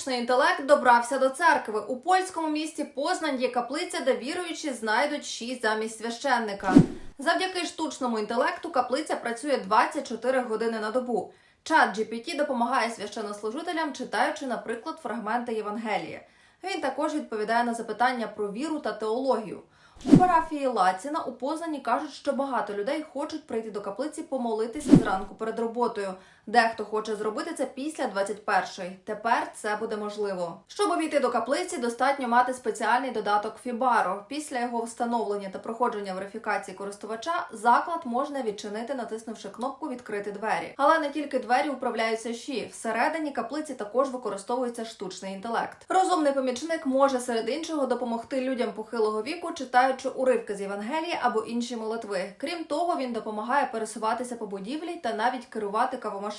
Штучний інтелект добрався до церкви. У польському місті Познань є каплиця, де віруючі знайдуть шість замість священника. Завдяки штучному інтелекту каплиця працює 24 години на добу. Чат GPT допомагає священнослужителям, читаючи, наприклад, фрагменти Євангелія. Він також відповідає на запитання про віру та теологію. У парафії Лаціна у Познані кажуть, що багато людей хочуть прийти до каплиці помолитися зранку перед роботою. Дехто хоче зробити це після 21-ї. Тепер це буде можливо. Щоб увійти до каплиці, достатньо мати спеціальний додаток Фібаро. Після його встановлення та проходження верифікації користувача заклад можна відчинити, натиснувши кнопку Відкрити двері. Але не тільки двері управляються щі. Всередині каплиці також використовується штучний інтелект. Розумний помічник може серед іншого допомогти людям похилого віку, читаючи уривки з Євангелії або інші молитви. Крім того, він допомагає пересуватися по будівлі та навіть керувати кавомашиною.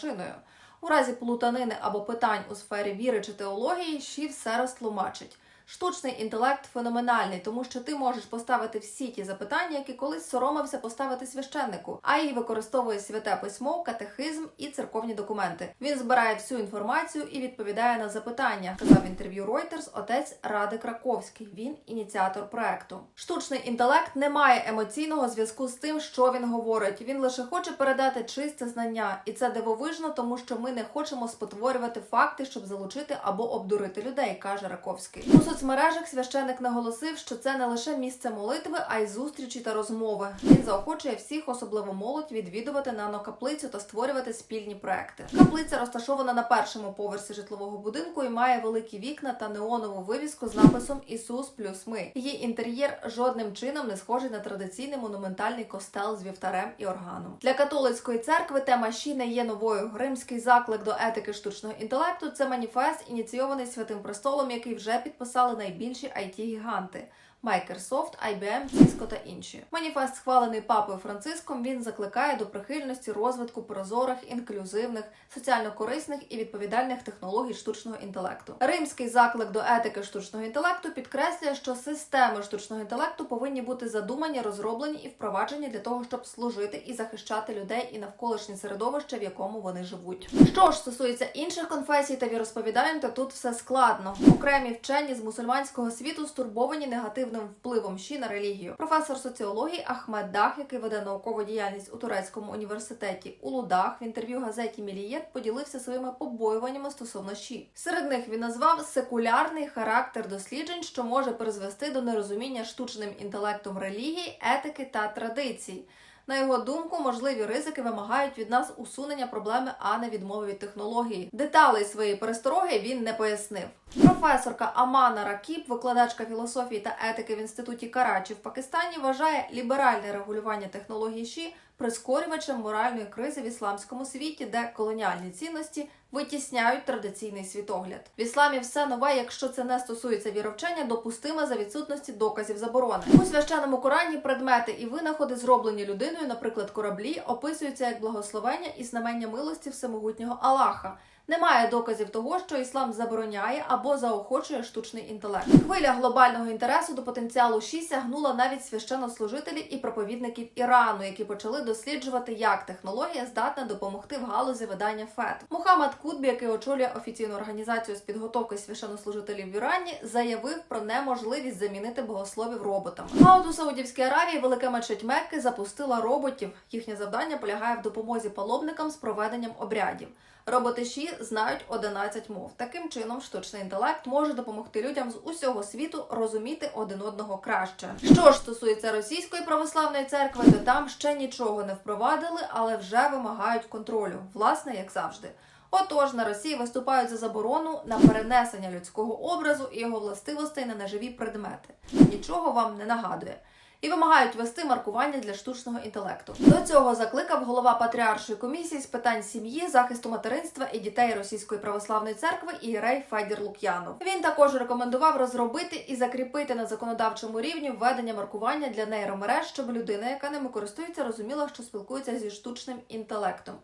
У разі плутанини або питань у сфері віри чи теології, щі все розтлумачить. Штучний інтелект феноменальний, тому що ти можеш поставити всі ті запитання, які колись соромився поставити священнику, а її використовує святе письмо, катехизм і церковні документи. Він збирає всю інформацію і відповідає на запитання. Казав інтерв'ю Reuters отець Ради Краковський. Він ініціатор проекту. Штучний інтелект не має емоційного зв'язку з тим, що він говорить. Він лише хоче передати чисте знання, і це дивовижно, тому що ми не хочемо спотворювати факти, щоб залучити або обдурити людей, каже Раковський. Соцмережах священик наголосив, що це не лише місце молитви, а й зустрічі та розмови. Він заохочує всіх, особливо молодь, відвідувати нанокаплицю та створювати спільні проекти. Каплиця розташована на першому поверсі житлового будинку і має великі вікна та неонову вивіску з написом Ісус плюс ми. Її інтер'єр жодним чином не схожий на традиційний монументальний костел з вівтарем і органом. Для католицької церкви тема щі не є новою. Римський заклик до етики штучного інтелекту це маніфест, ініційований святим престолом, який вже підписали найбільші it гіганти Microsoft, IBM, Cisco та інші. Маніфест, схвалений папою Франциском, він закликає до прихильності розвитку прозорих, інклюзивних, соціально корисних і відповідальних технологій штучного інтелекту. Римський заклик до етики штучного інтелекту підкреслює, що системи штучного інтелекту повинні бути задумані, розроблені і впроваджені для того, щоб служити і захищати людей і навколишнє середовище, в якому вони живуть. Що ж стосується інших конфесій та віросповідань, то тут все складно. Окремі вчені з мусульманського світу стурбовані негативним впливом щі на релігію. Професор соціології Ахмед Дах, який веде наукову діяльність у турецькому університеті у Лудах, в інтерв'ю газеті Мілієт поділився своїми побоюваннями стосовно щі. Серед них він назвав секулярний характер досліджень, що може призвести до нерозуміння штучним інтелектом релігії, етики та традицій. На його думку, можливі ризики вимагають від нас усунення проблеми, а не відмови від технології. Деталей своєї перестороги він не пояснив. Професорка Амана Ракіп, викладачка філософії та етики в інституті Карачі в Пакистані, вважає ліберальне регулювання технологій ШІ прискорювачем моральної кризи в ісламському світі, де колоніальні цінності витісняють традиційний світогляд. В ісламі все нове, якщо це не стосується віровчення, допустиме за відсутності доказів заборони. У священному Корані предмети і винаходи, зроблені людиною, наприклад, кораблі, описуються як благословення і знамення милості всемогутнього Аллаха. Немає доказів того, що іслам забороняє або заохочує штучний інтелект. Хвиля глобального інтересу до потенціалу ШІ сягнула навіть священнослужителів і проповідників Ірану, які почали досліджувати, як технологія здатна допомогти в галузі видання ФЕТ. Мухаммад Кутбі, який очолює офіційну організацію з підготовки священнослужителів в Ірані, заявив про неможливість замінити богословів роботами. А от у Саудівській Аравії велика мечеть Мекки запустила роботів. Їхнє завдання полягає в допомозі паломникам з проведенням обрядів. Роботи ШІ знають 11 мов. Таким чином, штучний інтелект може допомогти людям з усього світу розуміти один одного краще. Що ж стосується російської православної церкви, то там ще нічого не впровадили, але вже вимагають контролю, власне, як завжди. Отож, на Росії виступають за заборону на перенесення людського образу і його властивостей на неживі предмети. Нічого вам не нагадує. І вимагають вести маркування для штучного інтелекту. До цього закликав голова патріаршої комісії з питань сім'ї, захисту материнства і дітей Російської православної церкви Ігрей Федір Лук'янов. Він також рекомендував розробити і закріпити на законодавчому рівні введення маркування для нейромереж, щоб людина, яка ними користується, розуміла, що спілкується зі штучним інтелектом.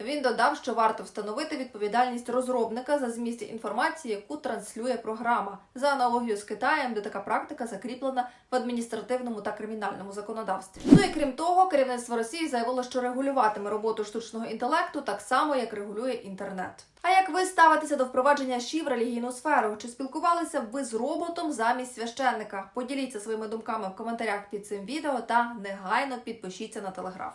Він додав, що варто встановити відповідальність розробника за зміст інформації, яку транслює програма, за аналогією з Китаєм, де така практика закріплена в адміністративному та кримінальному законодавстві. Ну і крім того, керівництво Росії заявило, що регулюватиме роботу штучного інтелекту так само, як регулює інтернет. А як ви ставитеся до впровадження ШІ в релігійну сферу? Чи спілкувалися б ви з роботом замість священника? Поділіться своїми думками в коментарях під цим відео та негайно підпишіться на телеграф.